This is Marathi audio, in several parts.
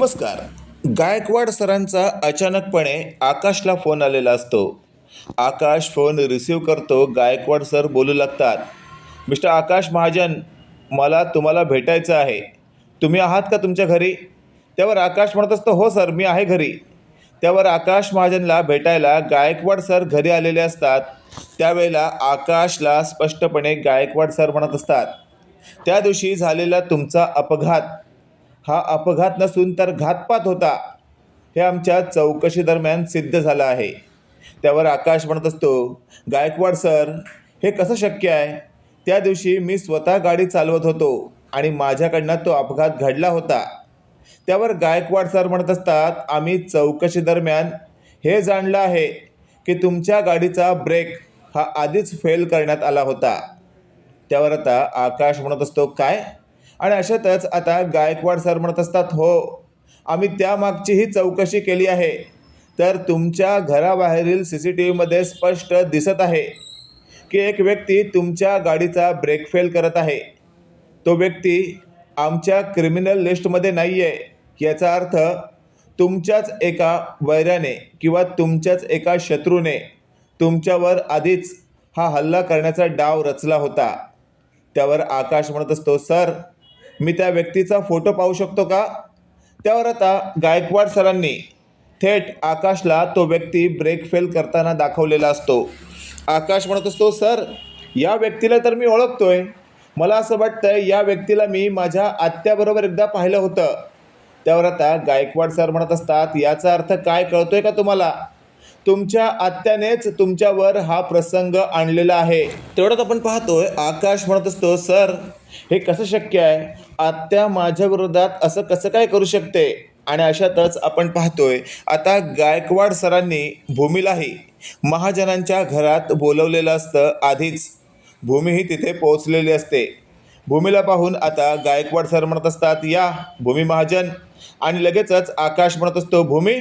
नमस्कार. गायकवाड सरांचा अचानकपणे आकाशला फोन आलेला असतो. आकाश फोन रिसीव करतो गायकवाड सर बोलू लागतात. मिस्टर आकाश महाजन मला तुम्हाला भेटायचं आहे. तुम्ही आहात का तुमच्या घरी? त्यावर आकाश म्हणत असतो हो सर मी आहे घरी. त्यावर आकाश महाजनला भेटायला गायकवाड सर घरी आलेले असतात. त्यावेळेला आकाशला स्पष्टपणे गायकवाड सर म्हणत असतात. त्या दिवशी झालेला तुमचा अपघात हा अपघात नसून तर घातपात होता हे आमच्या चौकशीदरम्यान सिद्ध झालं आहे. त्यावर आकाश म्हणत असतो गायकवाड सर हे कसं शक्य आहे? त्या दिवशी मी स्वतः गाडी चालवत होतो आणि माझ्याकडनं तो अपघात घडला होता. त्यावर गायकवाड सर म्हणत असतात आम्ही चौकशीदरम्यान हे जाणलं आहे की तुमच्या गाडीचा ब्रेक हा आधीच फेल करण्यात आला होता. त्यावर आता आकाश म्हणत असतो काय? आणि अशातच आता गायकवाड सर म्हणत असतात हो आम्ही त्यामागचीही चौकशी केली आहे. तर तुमच्या घराबाहेरील सी सी टी व्हीमध्ये स्पष्ट दिसत आहे की एक व्यक्ती तुमच्या गाडीचा ब्रेक फेल करत आहे. तो व्यक्ती आमच्या क्रिमिनल लिस्टमध्ये नाही आहे याचा अर्थ तुमच्याच एका वैराने किंवा तुमच्याच एका शत्रूने तुमच्यावर आधीच हा हल्ला करण्याचा डाव रचला होता. त्यावर आकाश म्हणत असतो सर मी त्या व्यक्तीचा फोटो पाहू शकतो का? त्यावर आता गायकवाड सरांनी थेट आकाशला तो व्यक्ती ब्रेक फेल करताना दाखवलेला असतो. आकाश म्हणत असतो सर या व्यक्तीला तर मी ओळखतोय. मला असं वाटतं या व्यक्तीला मी माझ्या आत्याबरोबर एकदा पाहिलं होतं. त्यावर आता गायकवाड सर म्हणत असतात याचा अर्थ काय कळतोय का तुम्हाला? तुमच्या आत्यानेच तुमच्यावर हा प्रसंग आणलेला आहे. तेवढ्यात आपण पाहतोय आकाश म्हणत असतो सर हे कसं शक्य आहे? आत्या माझ्या विरोधात असं कसं काय करू शकते? आणि अशातच आपण पाहतोय आता गायकवाड सरांनी भूमीलाही महाजनांच्या घरात बोलवलेलं असतं आधीच. भूमीही तिथे पोहोचलेली असते. भूमीला पाहून आता गायकवाड सर म्हणत असतात या भूमी महाजन. आणि लगेचच आकाश म्हणत असतो भूमी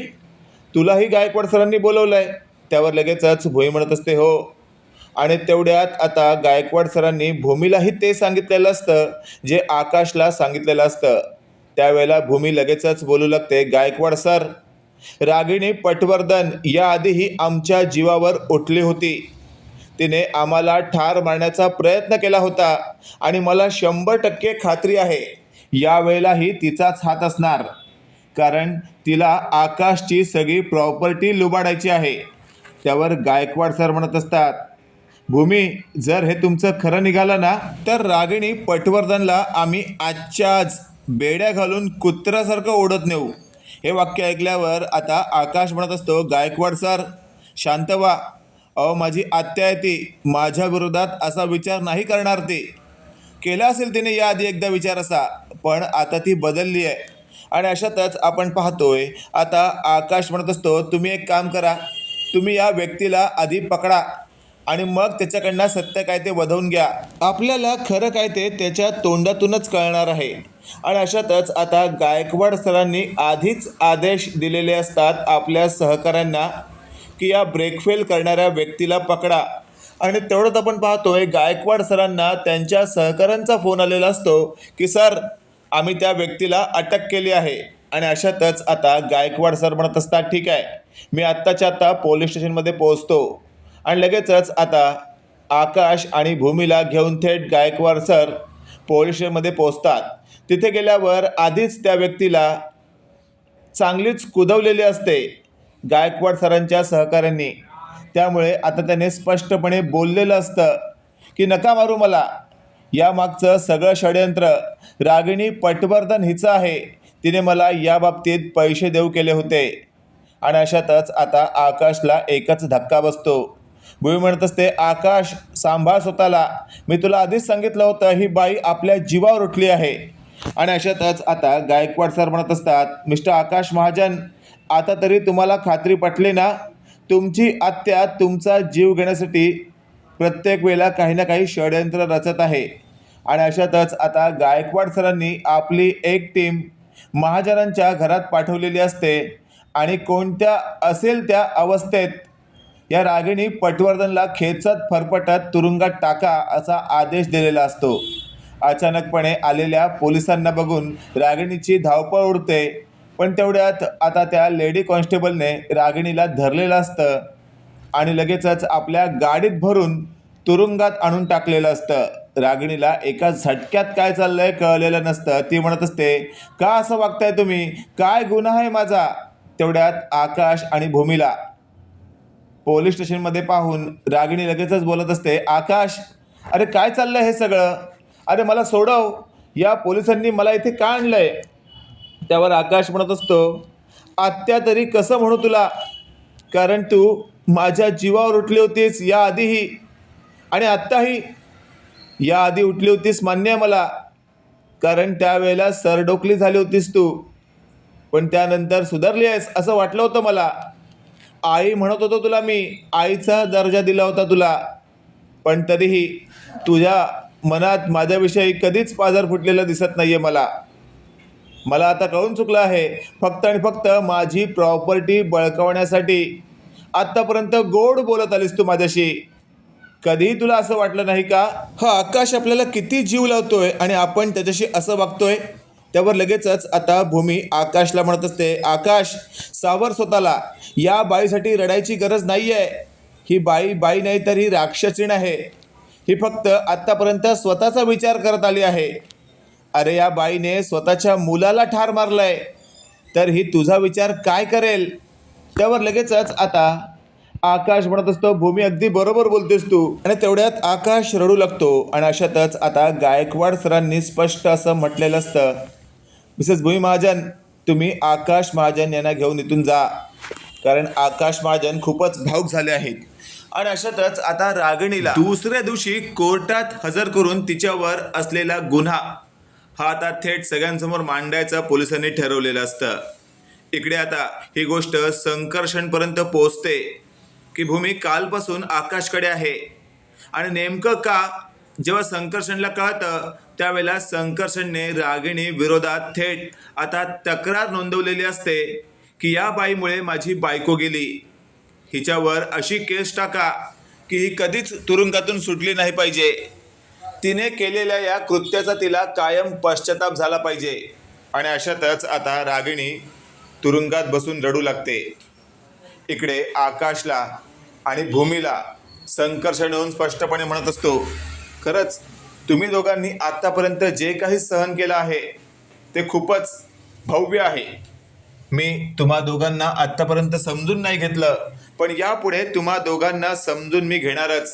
तुलाही गायकवाड सरांनी बोलवलं आहे त्यावर लगेचच भूमी म्हणत असते हो. आणि तेवढ्यात आता गायकवाड सरांनी भूमीलाही ते सांगितलेलं असतं जे आकाशला सांगितलेलं असतं. त्यावेळेला भूमी लगेचच बोलू लागते गायकवाड सर रागिणी पटवर्धन याआधीही आमच्या जीवावर उठली होती. तिने आम्हाला ठार मारण्याचा प्रयत्न केला होता आणि मला शंभर टक्के खात्री आहे. यावेळेलाही तिचाच हात असणार. कारण तिला आकाशची सगळी प्रॉपर्टी लुबाडायची आहे. त्यावर गायकवाड सर म्हणत असतात भूमी जर हे तुमचं खरं निघालं ना तर रागिणी पटवर्धनला आम्ही आजच्या आज बेड्या घालून कुत्र्यासारखं ओढत नेऊ. हे वाक्य ऐकल्यावर आता आकाश म्हणत असतो गायकवाड सर शांत व्हा. अहो माझी आत्या आहे ती. माझ्या विरोधात असा विचार नाही करणार ती. केला असेल तिने याआधी एकदा विचार असा पण आता ती बदलली आहे. आणि अशातच आपण पाहतोय आता आकाश म्हणत असतो तुम्ही एक काम करा तुम्ही या व्यक्तीला आधी पकडा आणि मग त्याच्याकडनं सत्य काय ते वधवून घ्या. आपल्याला खरं काय ते त्याच्या तोंडातूनच कळणार आहे. आणि अशातच आता गायकवाड सरांनी आधीच आदेश दिलेले असतात आपल्या सहकाऱ्यांना की या ब्रेकफेल करणाऱ्या व्यक्तीला पकडा. आणि तेवढंच आपण पाहतोय गायकवाड सरांना त्यांच्या सहकाऱ्यांचा फोन आलेला असतो की सर आम्ही त्या व्यक्तीला अटक केली आहे. आणि अशातच आता गायकवाड सर म्हणत असतात ठीक आहे मी आत्ताच्या आत्ता पोलीस स्टेशनमध्ये पोहोचतो. आणि लगेचच आता आकाश आणि भूमीला घेऊन थेट गायकवाड सर पोलीस स्टेशनमध्ये पोहोचतात. तिथे गेल्यावर आधीच त्या व्यक्तीला चांगलीच कुदवलेली असते गायकवाड सरांच्या सहकाऱ्यांनी. त्यामुळे आता त्याने स्पष्टपणे बोललेलं असतं की नका मारू मला यामागचं सगळं षडयंत्र रागिणी पटवर्धन हिचं आहे. तिने मला या बाबतीत पैसे देऊ केले होते. आणि अशातच आता आकाशला एकच धक्का बसतो. भूमी म्हणत असते आकाश सांभाळ स्वतःला. मी तुला आधीच सांगितलं होतं ही बाई आपल्या जीवावर उठली आहे. आणि अशातच आता गायकवाड सर म्हणत असतात मिस्टर आकाश महाजन आता तरी तुम्हाला खात्री पटली ना? तुमची आत्या तुमचा जीव घेण्यासाठी प्रत्येक वेळेला काही ना काही षडयंत्र रचत आहे. आणि अशातच आता गायकवाड सरांनी आपली एक टीम महाजनांच्या घरात पाठवलेली असते. आणि कोणत्या असेल त्या अवस्थेत या रागिणी पटवर्धनला खेचत फरफटत तुरुंगात टाका असा आदेश दिलेला असतो. अचानकपणे आलेल्या पोलिसांना बघून रागिणीची धावपळ उडते. पण तेवढ्यात आता त्या लेडी कॉन्स्टेबलने रागिणीला धरलेलं असतं. आणि लगेचच आपल्या गाडीत भरून तुरुंगात आणून टाकलेलं असतं. रागिणीला एका झटक्यात काय चाललंय कळलेलं नसतं. ती म्हणत असते का असं वागताय तुम्ही? काय गुन्हा आहे माझा? तेवढ्यात आकाश आणि भूमीला. पोलीस स्टेशनमध्ये पाहून रागिणी लगेचच बोलत असते आकाश अरे काय चाललंय हे सगळं? अरे मला सोडव. या पोलिसांनी मला इथे का आणलंय? त्यावर आकाश म्हणत असतो आत्या तरी कसं म्हणू तुला? कारण तू माझ्या जीवावर उठली होतीस या आधीही आणि आत्ताही. या आधी उठली होतीस मान्य आहे मला. कारण त्यावेळेला सरडोकली झाली होतीस तू. पण त्यानंतर सुधारली आहेस असं वाटलं होतं मला. आई म्हणत होतो तुला मी आईचा दर्जा दिला होता तुला. पण तरीही तुझ्या मनात माझ्याविषयी कधीच पाझर फुटलेला दिसत नाही आहे मला. मला आता कळून चुकलं आहे. फक्त आणि फक्त माझी प्रॉपर्टी बळकावण्यासाठी आत्तापर्यंत गोड बोलत आलीस तू माझ्याशी. कधीही तुला असं वाटलं नाही का? हा आकाश आपल्याला किती जीव लावतोय आणि आपण त्याच्याशी असं वागतोय त्यावर लगेचच आता भूमी आकाशला म्हणत असते आकाश सावर स्वतःला. या बाईसाठी रडायची गरज नाही आहे ही बाई बाई नाही तर ही राक्षसीण आहे. ही फक्त आत्तापर्यंत स्वतःचा विचार करत आली आहे. अरे या बाईने स्वतःच्या मुलाला ठार मारलंय. तर ही तुझा विचार काय करेल? त्यावर लगेचच आता आकाश म्हणत असतो भूमी अगदी बरोबर बोलतेस तू. आणि तेवढ्यात आकाश रडू लागतो आणि अशातच आता गायकवाड सरांनी स्पष्ट असं म्हटलेलं असतं मिसेस भूमी महाजन तुम्ही आकाश महाजन यांना घेऊन इथून जा. कारण आकाश महाजन खूपच भाऊक झाले आहेत. आणि अशातच आता रागिणीला दुसऱ्या दिवशी कोर्टात हजर करून तिच्यावर असलेला गुन्हा हा आता थेट सगळ्यांसमोर मांडायचा पोलिसांनी ठरवलेलं असतं. इकडे आता ही गोष्ट संकर्षणपर्यंत पोहोचते की भूमी कालपासून आकाशकडे आहे. आणि नेमकं का? जेव्हा संकर्षणला कळतं त्यावेळेला संकर्षणने रागिणी विरोधात थेट आता तक्रार नोंदवलेली असते की या बाईमुळे माझी बायको गेली. हिच्यावर अशी केस टाका की ही कधीच तुरुंगातून सुटली नाही पाहिजे. तिने केलेल्या या कृत्याचा तिला कायम पश्चाताप झाला पाहिजे. आणि अशातच आता रागिणी तुरुंगात बसून रडू लागते. इकडे आकाशला आणि भूमीला संकर्षण येऊन स्पष्टपणे म्हणत असतो खरंच तुम्ही दोघांनी आत्तापर्यंत जे काही सहन केलं आहे ते खूपच भव्य आहे. मी तुम्हा दोघांना आत्तापर्यंत समजून नाही घेतलं पण यापुढे तुम्हा दोघांना समजून मी घेणारच.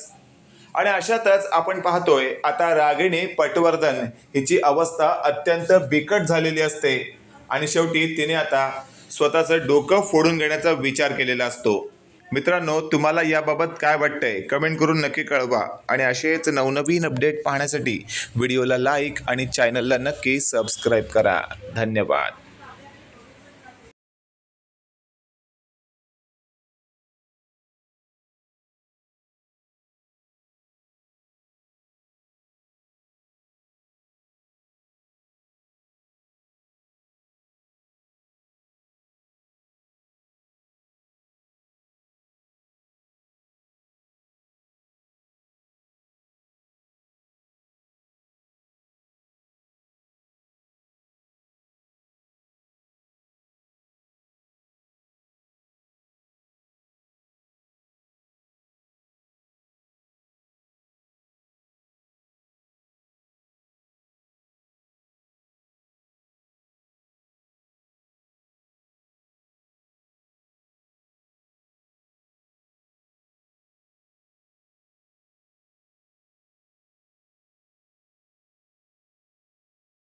आणि अशातच आपण पाहतोय आता रागिणी पटवर्धन हिची अवस्था अत्यंत बिकट झालेली असते. आणि शेवटी तिने आता स्वतःचं डोकं फोडून घेण्याचा विचार केलेला असतो. मित्रांनो तुम्हाला याबाबत काय वाटतंय? कमेंट करून नक्की कळवा. आणि असेच नवनवीन अपडेट पाहण्यासाठी व्हिडिओला लाईक आणि चॅनलला नक्की सबस्क्राईब करा. धन्यवाद.